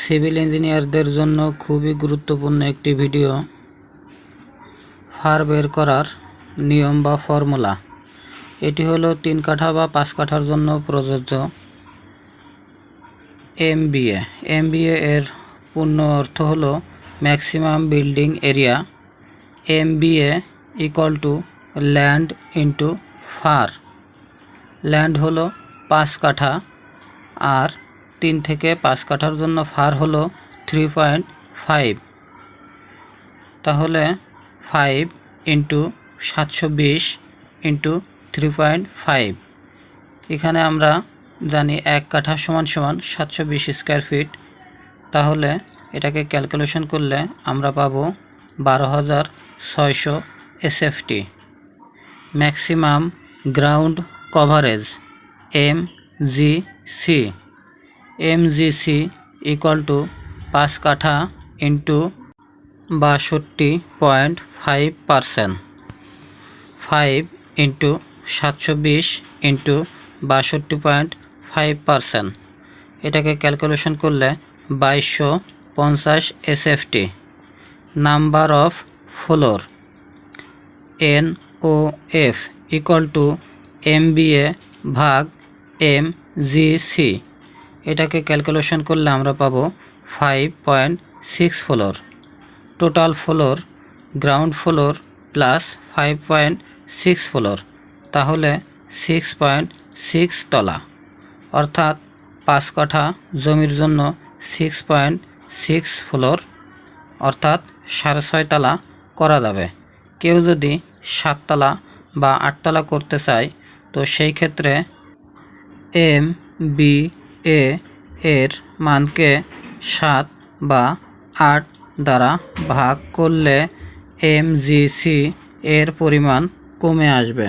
Civil ইঞ্জিনিয়ারদের জন্য খুবই গুরুত্বপূর্ণ একটি ভিডিও ফার বের করার নিয়ম বা ফর্মুলা। এটি হলো তিন কাঠা বা পাঁচ কাঠার জন্য প্রযোজ্য এম এমবিএ। এমবিএ এর পূর্ণ অর্থ হলো maximum building area MBA equal to land into FAR land হলো পাঁচ কাঠা আর তিন থেকে পাঁচ কাঠার জন্য ফার হলো থ্রি পয়েন্ট ফাইভ তাহলে ফাইভ ইন্টু সাতশো বিশ ইন্টু থ্রি পয়েন্ট ফাইভ এখানে আমরা জানি এক কাঠা সমান সমান সাতশো বিশ স্কোয়ার ফিট তাহলে এটাকে ক্যালকুলেশন করলে আমরা পাবো বারো হাজার ছয়শো SFT maximum ground coverage M G C M G C equal to পাঁচ কাঠা ইন্টু বাষট্টি point five percent five into সাতশো বিশ ইন্টু বাষট্টি পয়েন্ট ফাইভ পারসেন্ট এটাকে ক্যালকুলেশন করলে বাইশশো পঞ্চাশ SFT number of floor N O F equal to M B A ভাগ এম জি সি এটাকে ক্যালকুলেশন করলে আমরা পাবো five point six floor total floor ground floor plus five point six floor তাহলে সিক্স পয়েন্ট সিক্স তলা। অর্থাৎ পাঁচ কাঠা জমির জন্য সিক্স পয়েন্ট সিক্স ফ্লোর অর্থাৎ সাড়ে ছয় তালা করা যাবে। কেউ যদি সাততলা বা আটতলা করতে চায়, তো সেই ক্ষেত্রে এম বি এ এর মানকে সাত বা আট দ্বারা ভাগ করলে এম জি সি এর পরিমাণ কমে আসবে।